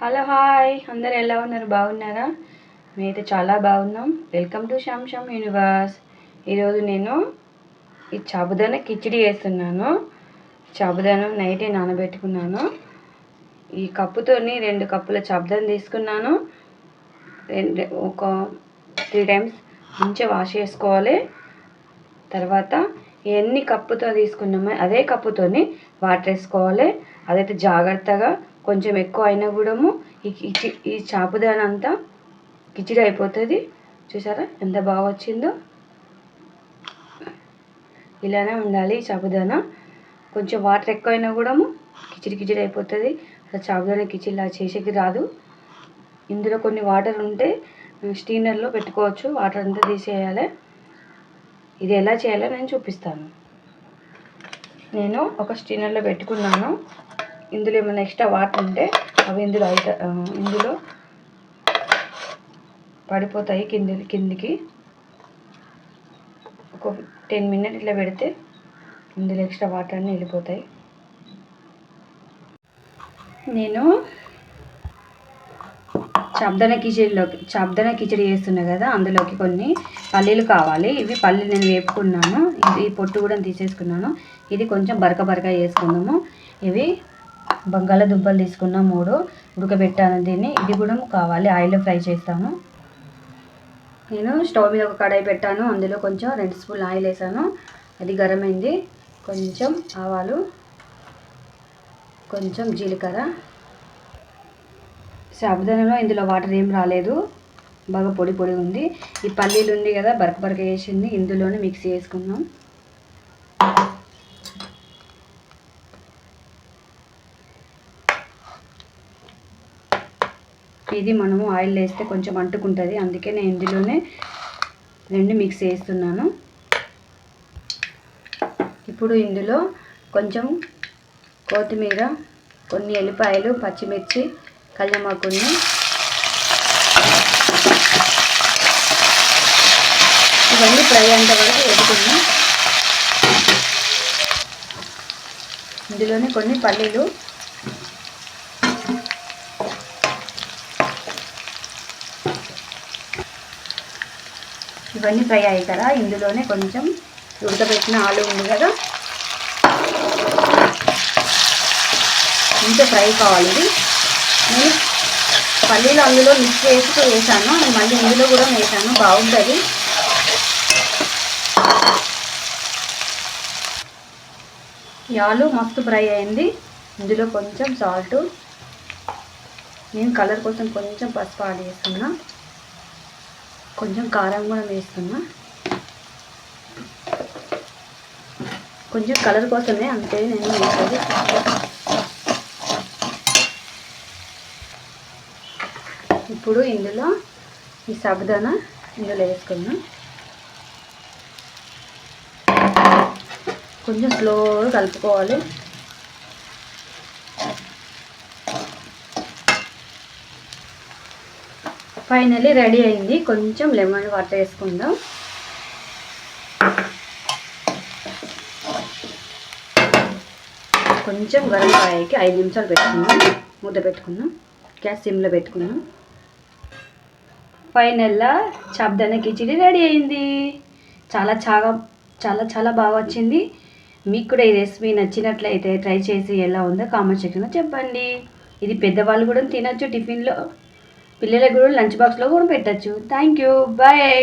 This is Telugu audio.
హలో హాయ్ అందరు ఎలా ఉన్నారు? బాగున్నారా? మేమైతే చాలా బాగున్నాం. Welcome to Shyam Shyam universe ఈరోజు నేను ఈ చాబుదాన కిచిడి వేస్తున్నాను చాబుదానం నైటే నానబెట్టుకున్నాను. ఈ కప్పుతోని రెండు కప్పుల చాబుదానం తీసుకున్నాను. రెండు ఒక త్రీ టైమ్స్ మంచిగా వాష్ చేసుకోవాలి. తర్వాత ఎన్ని కప్పుతో తీసుకున్నామో అదే కప్పుతోని వాటర్ వేసుకోవాలి. అదైతే జాగ్రత్తగా కొంచెం ఎక్కువ అయినా కూడాము ఈ కిచి ఈ చాపుదాన అంతా కిచిడి అయిపోతుంది. చూసారా? ఎంత బాగా వచ్చిందో? ఇలానే ఉండాలి ఈ చాపుదాన కొంచెం వాటర్ ఎక్కువైనా కూడా కిచిడి కిచిడి అయిపోతుంది. అసలు చాపుదాన కిచిడిలా చేసేకి రాదు. ఇందులో కొన్ని వాటర్ ఉంటే స్టీనర్లో పెట్టుకోవచ్చు. వాటర్ అంతా తీసేయాలి. ఇది ఎలా చేయాలో నేను చూపిస్తాను. నేను ఒక స్టీనర్లో పెట్టుకున్నాను. ఇందులో ఏమైనా ఎక్స్ట్రా వాటర్ ఉంటే అవి ఇందులో అయితే ఇందులో పడిపోతాయి కింది కిందికి. ఒక టెన్ మినిట్ ఇట్లా పెడితే ఇందులో ఎక్స్ట్రా వాటర్ అన్నీ వెళ్ళిపోతాయి. నేను చబ్దన కిచడీలోకి చబ్దన కిచడి చేస్తున్నా కదా అందులోకి కొన్ని పల్లీలు కావాలి. ఇవి పల్లీలు నేను వేపుకున్నాను. ఈ పొట్టు కూడా తీసేసుకున్నాను. ఇది కొంచెం బరక బరక వేసుకున్నాము ఇవి బంగాళదుంపలు తీసుకున్న మూడు ఉడకబెట్టాను దీన్ని. ఇది కూడా కావాలి. ఆయిల్లో ఫ్రై చేస్తాను. నేను స్టవ్ మీద ఒక కడాయి పెట్టాను. అందులో కొంచెం రెండు స్పూన్ ఆయిల్ వేసాను. అది గరమైంది. కొంచెం ఆవాలు కొంచెం జీలకర్ర. సాబుదానంలో ఇందులో వాటర్ ఏం రాలేదు. బాగా పొడి పొడి ఉంది. ఈ పల్లీలు ఉంది కదా బరక బరక వేసింది. ఇందులోనే మిక్సీ చేసుకున్నాం ఇది మనము ఆయిల్ వేస్తే కొంచెం అంటుకుంటుంది. అందుకే నేను ఇందులోనే రెండు మిక్స్ చేస్తున్నాను. ఇప్పుడు ఇందులో కొంచెం కొత్తిమీర కొన్ని ఎల్లిపాయలు పచ్చిమిర్చి కళ్ళమాకుని ఇవన్నీ ఫ్రై అయ్యేంత వరకు వేసుకున్నాం ఇందులోనే కొన్ని పల్లీలు ఇవన్నీ ఫ్రై అయ్యాయి కదా ఇందులోనే కొంచెం ఉడకబెట్టిన ఆలు ఉంది కదా. ఇంత ఫ్రై కావాలి ఇది. నేను పల్లీలు అందులో మిక్స్ చేసి వేసాను. మళ్ళీ ఇందులో కూడా వేసాను. బాగుంటుంది. ఈ ఆలు మస్తు ఫ్రై అయింది. ఇందులో కొంచెం సాల్ట్. నేను కలర్ కోసం కొంచెం పసుపు యాడ్ చేస్తున్నా కొంచెం కారం కూడా వేస్తున్నా. కొంచెం కలర్ కోసమే అంతే నేను వేసేది. ఇప్పుడు ఇందులో ఈ సబుదానా ఇందులో వేసుకున్నాం కొంచెం స్లోగా కలుపుకోవాలి. ఫైనలీ రెడీ అయింది. కొంచెం లెమన్ వాటర్ వేసుకుందాం. కొంచెం గరం కాయకి ఐదు నిమిషాలు పెట్టుకుందాం. ముద్ద పెట్టుకుందాం. గ్యాస్ సిమ్లో పెట్టుకుందాం. ఫైనల్లా చబ్దన కిచిడి రెడీ అయింది. చాలా చాలా చాలా చాలా బాగా వచ్చింది. మీకు కూడా ఈ రెసిపీ నచ్చినట్లయితే ట్రై చేసి ఎలా ఉందో కామెంట్ సెక్షన్లో చెప్పండి. ఇది పెద్దవాళ్ళు కూడా తినచ్చు టిఫిన్లో. పిల్లలకు కూడా లంచ్ బాక్స్లో కూడా పెట్టచ్చు. Thank you bye